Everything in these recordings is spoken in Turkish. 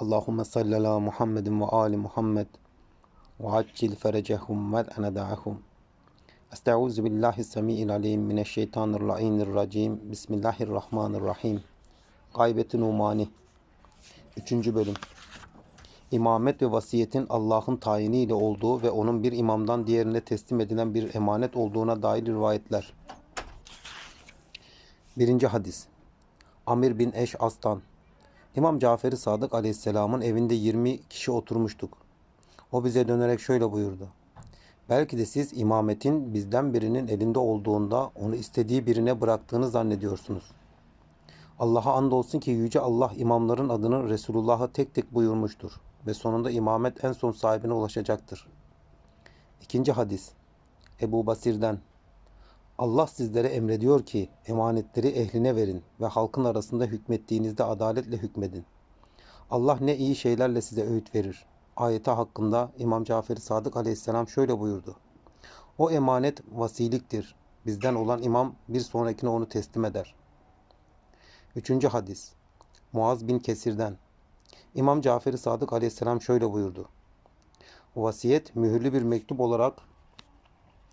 Allahümme salli ala Muhammedin ve ali Muhammed ve accil ferecehum ve eneda'ahum. Estaizu billahi semi'il alim mineşşeytanirracim. Bismillahirrahmanirrahim. Gaybeti Numani. Üçüncü bölüm. İmamet ve vasiyetin Allah'ın tayiniyle olduğu ve onun bir imamdan diğerine teslim edilen bir emanet olduğuna dair rivayetler. Birinci hadis. Amir bin Eş Aslan. İmam Cafer-i Sadık Aleyhisselam'ın evinde 20 kişi oturmuştuk. O bize dönerek şöyle buyurdu. Belki de siz imametin bizden birinin elinde olduğunda onu istediği birine bıraktığını zannediyorsunuz. Allah'a andolsun ki Yüce Allah imamların adını Resulullah'a tek tek buyurmuştur ve sonunda imamet en son sahibine ulaşacaktır. İkinci hadis Ebu Basir'den Allah sizlere emrediyor ki emanetleri ehline verin ve halkın arasında hükmettiğinizde adaletle hükmedin. Allah ne iyi şeylerle size öğüt verir. Ayeti hakkında İmam Cafer-i Sadık aleyhisselam şöyle buyurdu. O emanet vasiliktir. Bizden olan imam bir sonrakine onu teslim eder. Üçüncü hadis Muaz bin Kesir'den İmam Cafer-i Sadık aleyhisselam şöyle buyurdu. Vasiyet mühürlü bir mektup olarak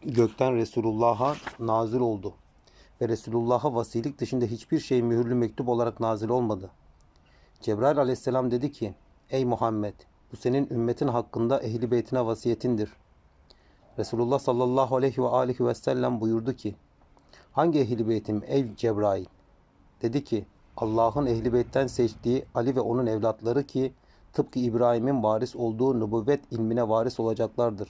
gökten Resulullah'a nazil oldu. Ve Resulullah'a vasilik dışında hiçbir şey mühürlü mektup olarak nazil olmadı. Cebrail aleyhisselam dedi ki, Ey Muhammed! Bu senin ümmetin hakkında ehli beytine vasiyetindir. Resulullah sallallahu aleyhi ve aleyhi ve sellem buyurdu ki, Hangi ehli beytim ey Cebrail? Dedi ki, Allah'ın ehli beytten seçtiği Ali ve onun evlatları ki, tıpkı İbrahim'in varis olduğu nübüvvet ilmine varis olacaklardır.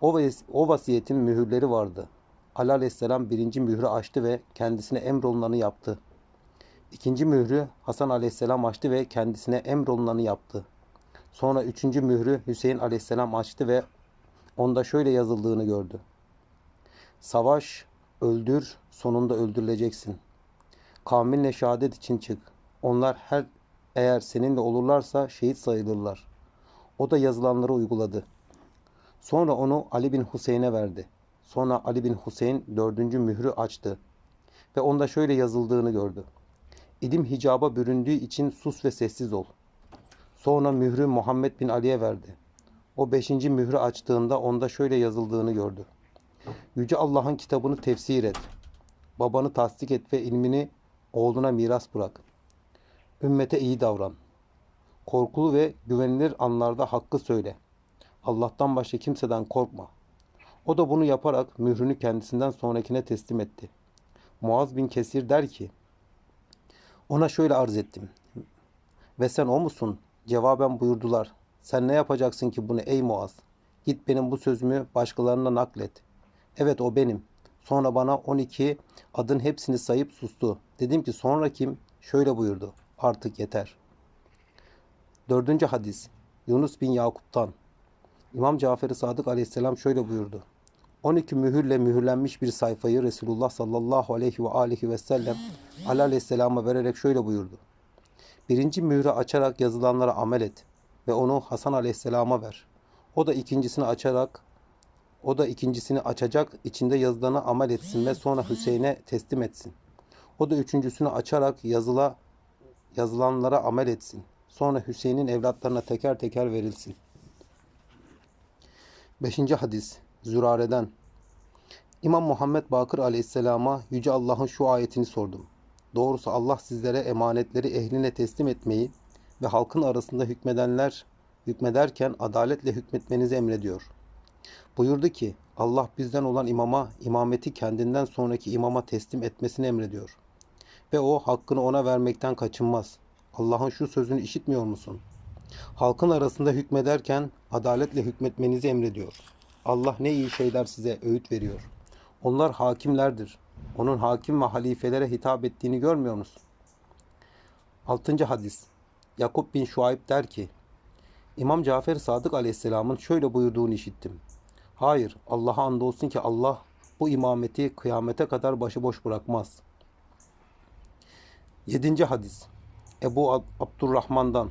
O, o vasiyetin mühürleri vardı. Ali aleyhisselam birinci mührü açtı ve kendisine emrolunanı yaptı. İkinci mührü Hasan aleyhisselam açtı ve kendisine emrolunanı yaptı. Sonra üçüncü mührü Hüseyin aleyhisselam açtı ve onda şöyle yazıldığını gördü. Savaş, öldür, sonunda öldürüleceksin. Kavminle şehadet için çık. Onlar her eğer seninle olurlarsa şehit sayılırlar. O da yazılanları uyguladı. Sonra onu Ali bin Hüseyin'e verdi. Sonra Ali bin Hüseyin dördüncü mührü açtı. Ve onda şöyle yazıldığını gördü. İlim hicaba büründüğü için sus ve sessiz ol. Sonra mührü Muhammed bin Ali'ye verdi. O beşinci mührü açtığında onda şöyle yazıldığını gördü. Yüce Allah'ın kitabını tefsir et. Babanı tasdik et ve ilmini oğluna miras bırak. Ümmete iyi davran. Korkulu ve güvenilir anlarda hakkı söyle. Allah'tan başka kimseden korkma. O da bunu yaparak mührünü kendisinden sonrakine teslim etti. Muaz bin Kesir der ki, ona şöyle arz ettim. Ve sen o musun? Cevaben buyurdular. Sen ne yapacaksın ki bunu ey Muaz? Git benim bu sözümü başkalarına naklet. Evet o benim. Sonra bana 12 adın hepsini sayıp sustu. Dedim ki sonra kim? Şöyle buyurdu. Artık yeter. Dördüncü hadis. Yunus bin Yakup'tan. İmam Cafer-i Sadık aleyhisselam şöyle buyurdu. 12 mühürle mühürlenmiş bir sayfayı Resulullah sallallahu aleyhi ve aleyhi ve sellem aleyhisselama vererek şöyle buyurdu. Birinci mührü açarak yazılanlara amel et ve onu Hasan aleyhisselama ver. O da ikincisini açarak o da ikincisini açacak, içinde yazılanı amel etsin ve sonra Hüseyin'e teslim etsin. O da üçüncüsünü açarak yazıla yazılanlara amel etsin. Sonra Hüseyin'in evlatlarına teker teker verilsin. Beşinci hadis Zürare'den İmam Muhammed Bakır aleyhisselama Yüce Allah'ın şu ayetini sordum. Doğrusu Allah sizlere emanetleri ehline teslim etmeyi ve halkın arasında hükmedenler hükmederken adaletle hükmetmenizi emrediyor. Buyurdu ki Allah bizden olan imama imameti kendinden sonraki imama teslim etmesini emrediyor. Ve o hakkını ona vermekten kaçınmaz. Allah'ın şu sözünü işitmiyor musun? Halkın arasında hükmederken adaletle hükmetmenizi emrediyor. Allah ne iyi şeyler size öğüt veriyor. Onlar hakimlerdir. Onun hakim ve halifelere hitap ettiğini görmüyor musun? Altıncı hadis. Yakup bin Şuayb der ki, İmam Cafer Sadık Aleyhisselam'ın şöyle buyurduğunu işittim. Hayır, Allah'a andolsun ki Allah bu imameti kıyamete kadar başıboş bırakmaz. Yedinci hadis. Ebu Abdurrahman'dan.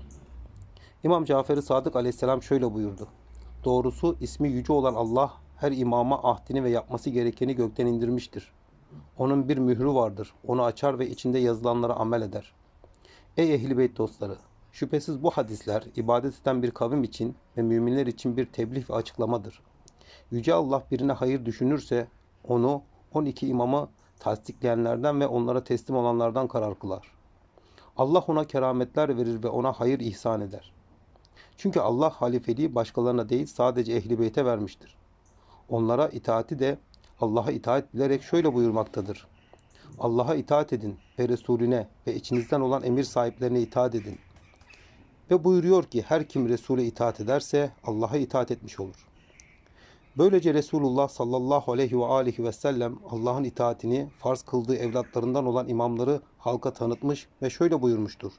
İmam Cafer-i Sadık Aleyhisselam şöyle buyurdu. Doğrusu ismi yüce olan Allah her imama ahdini ve yapması gerekeni gökten indirmiştir. Onun bir mührü vardır. Onu açar ve içinde yazılanlara amel eder. Ey ehli beyt dostları! Şüphesiz bu hadisler ibadet eden bir kavim için ve müminler için bir tebliğ ve açıklamadır. Yüce Allah birine hayır düşünürse onu 12 imamı tasdikleyenlerden ve onlara teslim olanlardan karar kılar. Allah ona kerametler verir ve ona hayır ihsan eder. Çünkü Allah halifeliği başkalarına değil sadece ehli beyte vermiştir. Onlara itaati de Allah'a itaat bilerek şöyle buyurmaktadır. Allah'a itaat edin ve Resulüne ve içinizden olan emir sahiplerine itaat edin. Ve buyuruyor ki her kim Resul'e itaat ederse Allah'a itaat etmiş olur. Böylece Resulullah sallallahu aleyhi ve aleyhi ve sellem Allah'ın itaatini farz kıldığı evlatlarından olan imamları halka tanıtmış ve şöyle buyurmuştur.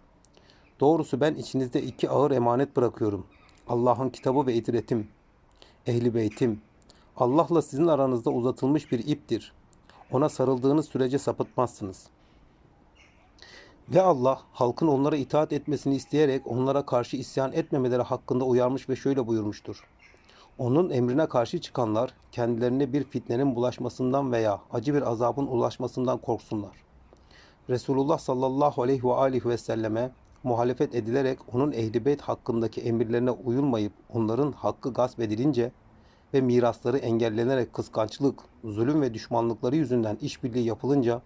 Doğrusu ben içinizde iki ağır emanet bırakıyorum. Allah'ın kitabı ve idretim, ehli beytim. Allah'la sizin aranızda uzatılmış bir iptir. Ona sarıldığınız sürece sapıtmazsınız. Ve Allah halkın onlara itaat etmesini isteyerek onlara karşı isyan etmemeleri hakkında uyarmış ve şöyle buyurmuştur. Onun emrine karşı çıkanlar kendilerine bir fitnenin bulaşmasından veya acı bir azabın ulaşmasından korksunlar. Resulullah sallallahu aleyhi ve aleyhi ve selleme muhalefet edilerek onun ehli beyt hakkındaki emirlerine uyulmayıp onların hakkı gasp edilince ve mirasları engellenerek kıskançlık, zulüm ve düşmanlıkları yüzünden işbirliği yapılınca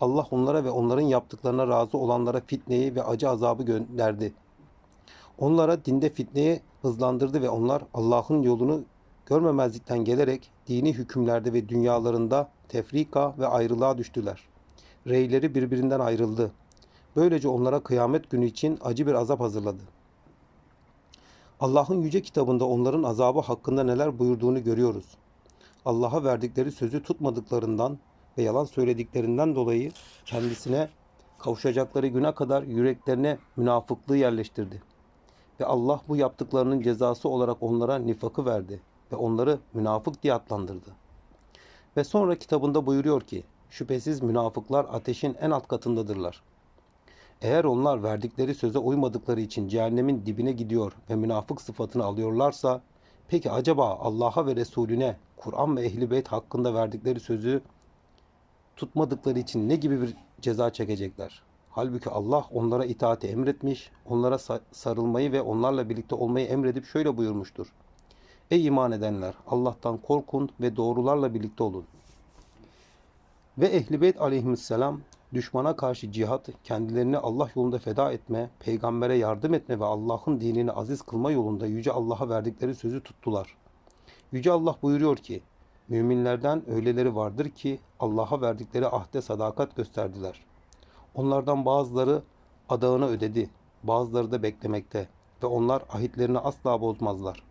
Allah onlara ve onların yaptıklarına razı olanlara fitneyi ve acı azabı gönderdi. Onlara dinde fitneyi hızlandırdı ve onlar Allah'ın yolunu görmemezlikten gelerek dini hükümlerde ve dünyalarında tefrika ve ayrılığa düştüler. Reyleri birbirinden ayrıldı. Böylece onlara kıyamet günü için acı bir azap hazırladı. Allah'ın yüce kitabında onların azabı hakkında neler buyurduğunu görüyoruz. Allah'a verdikleri sözü tutmadıklarından ve yalan söylediklerinden dolayı kendisine kavuşacakları güne kadar yüreklerine münafıklığı yerleştirdi. Ve Allah bu yaptıklarının cezası olarak onlara nifakı verdi ve onları münafık diye adlandırdı. Ve sonra kitabında buyuruyor ki, şüphesiz münafıklar ateşin en alt katındadırlar. Eğer onlar verdikleri söze uymadıkları için cehennemin dibine gidiyor ve münafık sıfatını alıyorlarsa, peki acaba Allah'a ve Resulüne, Kur'an ve Ehli Beyt hakkında verdikleri sözü tutmadıkları için ne gibi bir ceza çekecekler? Halbuki Allah onlara itaati emretmiş, onlara sa- sarılmayı ve onlarla birlikte olmayı emredip şöyle buyurmuştur. Ey iman edenler! Allah'tan korkun ve doğrularla birlikte olun. Ve Ehl-i Beyt aleyhisselam düşmana karşı cihat, kendilerini Allah yolunda feda etme, peygambere yardım etme ve Allah'ın dinini aziz kılma yolunda Yüce Allah'a verdikleri sözü tuttular. Yüce Allah buyuruyor ki, Müminlerden öyleleri vardır ki Allah'a verdikleri ahde sadakat gösterdiler. Onlardan bazıları adağını ödedi, bazıları da beklemekte ve onlar ahitlerini asla bozmazlar.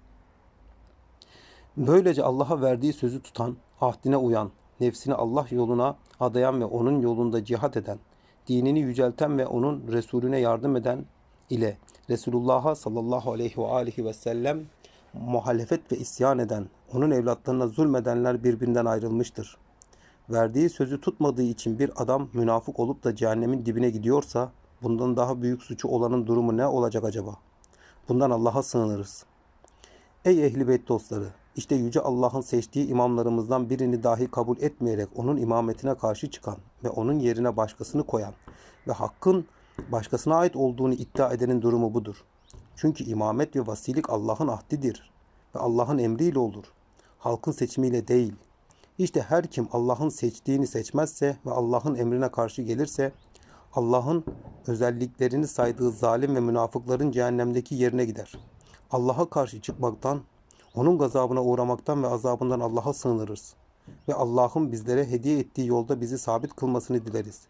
Böylece Allah'a verdiği sözü tutan, ahdine uyan, nefsini Allah yoluna adayan ve onun yolunda cihat eden, dinini yücelten ve onun Resulüne yardım eden ile Resulullah'a sallallahu aleyhi ve aleyhi ve sellem muhalefet ve isyan eden, onun evlatlarına zulmedenler birbirinden ayrılmıştır. Verdiği sözü tutmadığı için bir adam münafık olup da cehennemin dibine gidiyorsa, bundan daha büyük suçu olanın durumu ne olacak acaba? Bundan Allah'a sığınırız. Ey ehli beyt dostları! İşte Yüce Allah'ın seçtiği imamlarımızdan birini dahi kabul etmeyerek onun imametine karşı çıkan ve onun yerine başkasını koyan ve hakkın başkasına ait olduğunu iddia edenin durumu budur. Çünkü imamet ve vasilik Allah'ın ahdidir ve Allah'ın emriyle olur. Halkın seçimiyle değil. İşte her kim Allah'ın seçtiğini seçmezse ve Allah'ın emrine karşı gelirse Allah'ın özelliklerini saydığı zalim ve münafıkların cehennemdeki yerine gider. Allah'a karşı çıkmaktan, onun gazabına uğramaktan ve azabından Allah'a sığınırız. Ve Allah'ın bizlere hediye ettiği yolda bizi sabit kılmasını dileriz.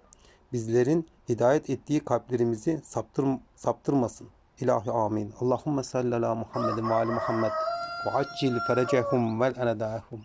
Bizlerin hidayet ettiği kalplerimizi saptır, saptırmasın. İlahi amin. Allahümme salli ala Muhammedin ve ali Muhammed ve accil ferecehum vel enedahum.